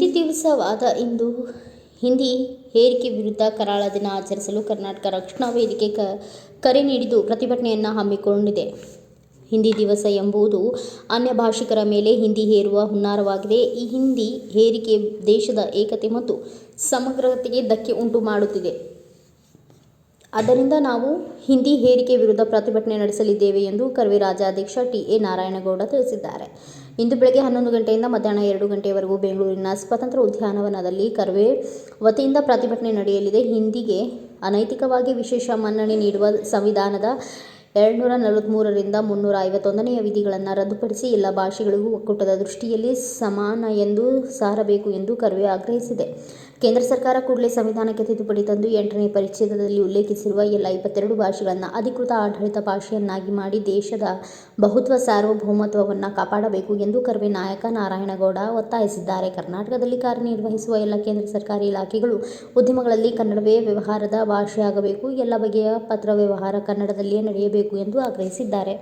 ದಿವಸವಾದ ಇಂದು ಹಿಂದಿ ಹೇರಿಕೆ ವಿರುದ್ಧ ಕರಾಳ ದಿನ ಆಚರಿಸಲು ಕರ್ನಾಟಕ ರಕ್ಷಣಾ ವೇದಿಕೆ ಕ, ಕರೆ ನೀಡಿದ್ದು ಪ್ರತಿಭಟನೆಯನ್ನು ಹಮ್ಮಿಕೊಂಡಿದೆ. ಹಿಂದಿ ದಿವಸ ಎಂಬುದು ಅನ್ಯ ಭಾಷಿಕರ ಮೇಲೆ ಹಿಂದಿ ಹೇರುವ ಹುನ್ನಾರವಾಗಿದೆ. ಈ ಹಿಂದಿ ಹೇರಿಕೆ ದೇಶದ ಏಕತೆ ಮತ್ತು ಸಮಗ್ರತೆಗೆ ಧಕ್ಕೆ ಉಂಟು ಮಾಡುತ್ತಿದೆ. ಆದ್ದರಿಂದ ನಾವು ಹಿಂದಿ ಹೇರಿಕೆ ವಿರುದ್ಧ ಪ್ರತಿಭಟನೆ ನಡೆಸಲಿದ್ದೇವೆ ಎಂದು ಕರ್ವೆ ರಾಜ್ಯಾಧ್ಯಕ್ಷ ಟಿ ಎ ನಾರಾಯಣಗೌಡ ತಿಳಿಸಿದ್ದಾರೆ. ಇಂದು ಬೆಳಗ್ಗೆ ಹನ್ನೊಂದು ಗಂಟೆಯಿಂದ ಮಧ್ಯಾಹ್ನ ಎರಡು ಗಂಟೆಯವರೆಗೂ ಬೆಂಗಳೂರಿನ ಸ್ವತಂತ್ರ ಉದ್ಯಾನವನದಲ್ಲಿ ಕರ್ವೆ ವತಿಯಿಂದ ಪ್ರತಿಭಟನೆ ನಡೆಯಲಿದೆ. ಹಿಂದಿಗೆ ಅನೈತಿಕವಾಗಿ ವಿಶೇಷ ಮನ್ನಣೆ ನೀಡುವ ಸಂವಿಧಾನದ ಎರಡುನೂರ ನಲವತ್ತ್ಮೂರರಿಂದ ಮುನ್ನೂರ ಐವತ್ತೊಂದನೆಯ ವಿಧಿಗಳನ್ನು ರದ್ದುಪಡಿಸಿ ಎಲ್ಲ ಭಾಷೆಗಳಿಗೂ ಒಕ್ಕೂಟದ ದೃಷ್ಟಿಯಲ್ಲಿ ಸಮಾನ ಎಂದು ಸಾರಬೇಕು ಎಂದು ಕರ್ವೆ ಆಗ್ರಹಿಸಿದೆ. ಕೇಂದ್ರ ಸರ್ಕಾರ ಕೂಡಲೇ ಸಂವಿಧಾನಕ್ಕೆ ತಿದ್ದುಪಡಿ ತಂದು ಎಂಟನೇ ಪರಿಚ್ಛೇದದಲ್ಲಿ ಉಲ್ಲೇಖಿಸಿರುವ ಎಲ್ಲ ಇಪ್ಪತ್ತೆರಡು ಭಾಷೆಗಳನ್ನು ಅಧಿಕೃತ ಆಡಳಿತ ಭಾಷೆಯನ್ನಾಗಿ ಮಾಡಿ ದೇಶದ ಬಹುತ್ವ, ಸಾರ್ವಭೌಮತ್ವವನ್ನು ಕಾಪಾಡಬೇಕು ಎಂದು ಕರ್ವೆ ನಾಯಕ ನಾರಾಯಣಗೌಡ ಒತ್ತಾಯಿಸಿದ್ದಾರೆ. ಕರ್ನಾಟಕದಲ್ಲಿ ಕಾರ್ಯನಿರ್ವಹಿಸುವ ಎಲ್ಲ ಕೇಂದ್ರ ಸರ್ಕಾರಿ ಇಲಾಖೆಗಳು ಉದ್ಯಮಗಳಲ್ಲಿ ಕನ್ನಡವೇ ವ್ಯವಹಾರದ ಭಾಷೆಯಾಗಬೇಕು, ಎಲ್ಲ ಬಗೆಯ ಪತ್ರ ವ್ಯವಹಾರ ಕನ್ನಡದಲ್ಲಿಯೇ ನಡೆಯಬೇಕು ಎಂದು ಆಗ್ರಹಿಸಿದ್ದಾರೆ.